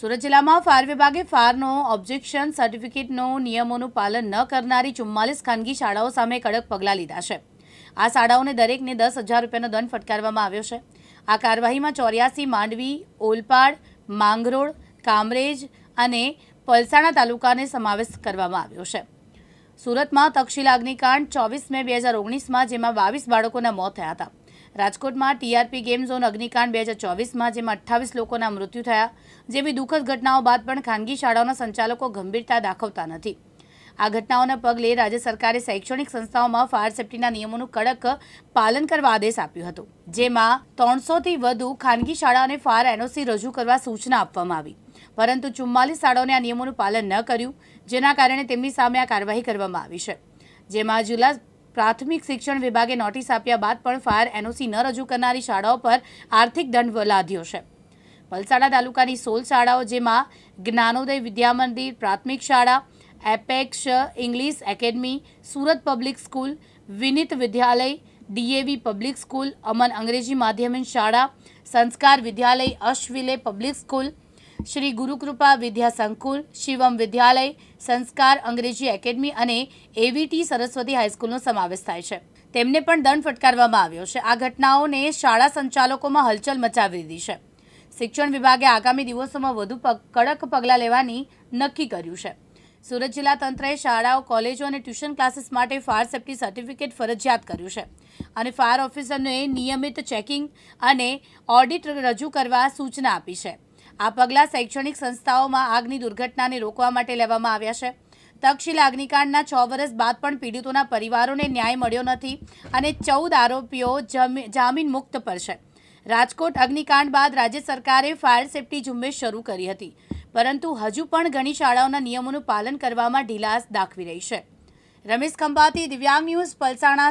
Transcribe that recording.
સુરત જિલ્લામાં ફાયર વિભાગે ફાયરનો ઓબ્જેક્શન સર્ટિફિકેટનો નિયમોનું પાલન ન કરનારી ચુમ્માલીસ ખાનગી શાળાઓ સામે કડક પગલાં લીધા છે. આ શાળાઓને દરેકને દસ હજાર રૂપિયાનો દંડ ફટકારવામાં આવ્યો છે. આ કાર્યવાહીમાં ચોર્યાસી માંડવી, ઓલપાડ, માંગરોળ, કામરેજ અને પલસાણા તાલુકાને સમાવેશ કરવામાં આવ્યો છે. સુરતમાં તક્ષશિલા અગ્નિકાંડ ચોવીસ મે બે હજાર ઓગણીસમાં, જેમાં બાવીસ બાળકોના મોત થયા હતા. રાજકોટમાં ટીઆરપી ગેમ ઝોન અગ્નિકાંડ બે હજાર ચોવીસમાં, જેમાં અઠ્ઠાવીસ લોકોના મૃત્યુ થયા, જેવી દુઃખદ ઘટનાઓ બાદ પણ ખાનગી શાળાઓના સંચાલકો ગંભીરતા દાખવતા નથી. આ ઘટનાઓના પગલે રાજ્ય સરકારે શૈક્ષણિક સંસ્થાઓમાં ફાયર સેફ્ટીના નિયમોનું કડક પાલન કરવા આદેશ આપ્યો હતો, જેમાં ત્રણસોથી વધુ ખાનગી શાળાઓને ફાયર એનઓસી રજૂ કરવા સૂચના આપવામાં આવી. પરંતુ ચુમ્માલીસ શાળાઓને આ નિયમોનું પાલન ન કર્યું, જેના કારણે તેમની સામે આ કાર્યવાહી કરવામાં આવી છે. જેમાં જિલ્લા પ્રાથમિક શિક્ષણ વિભાગે નોટિસ આપ્યા બાદ પણ ફાયર એનઓસી ન રજૂ કરનારી શાળાઓ પર આર્થિક દંડ લાદ્યો છે. વલસાડા તાલુકાની સોળ શાળાઓ જેમાં જ્ઞાનોદય વિદ્યામંદિર પ્રાથમિક શાળા Apex English academy, Surat public school, Vinit Vidyalaya, DAV public school, Aman અંગ્રેજી માધ્યમિક શાળા, Sanskar Vidyalaya, Ashville public school Shri Gurukrupa Vidya Sankul, Shivam Vidyalaya, સંસ્કાર અંગ્રેજી એકેડમી અને એવીટી સરસ્વતી હાઈસ્કૂલનો સમાવેશ થાય છે. તેમને પણ દંડ ફટકારવામાં આવ્યો છે. આ ઘટનાઓને શાળા સંચાલકોમાં હલચલ મચાવી દીધી છે. શિક્ષણ વિભાગે આગામી દિવસોમાં વધુ કડક પગલાં લેવાની નક્કી કર્યું છે. સુરત જિલ્લા તંત્રએ શાળાઓ, કોલેજો અને ટ્યુશન ક્લાસીસ માટે ફાયર સેફ્ટી સર્ટિફિકેટ ફરજિયાત કર્યું છે અને ફાયર ઓફિસરને નિયમિત ચેકિંગ અને ઓડિટ રજૂ કરવા સૂચના આપી છે. આ પગલાં શૈક્ષણિક સંસ્થાઓમાં આગની દુર્ઘટનાને રોકવા માટે લેવામાં આવ્યા છે. તક્ષશિલા અગ્નિકાંડના છ વર્ષ બાદ પણ પીડિતોના પરિવારોને ન્યાય મળ્યો નથી અને ચૌદ આરોપીઓ જામીન મુક્ત પર છે. રાજકોટ અગ્નિકાંડ બાદ રાજ્ય સરકારે ફાયર સેફ્ટી ઝુંબેશ શરૂ કરી હતી. પરંતુ હજુ પણ ઘણી શાળાઓના નિયમોનું પાલન કરવામાં ઢીલાસ દાખવી રહી છે. રમેશ ખંભાતી, દિવ્યાંગ ન્યૂઝ, પલસાણા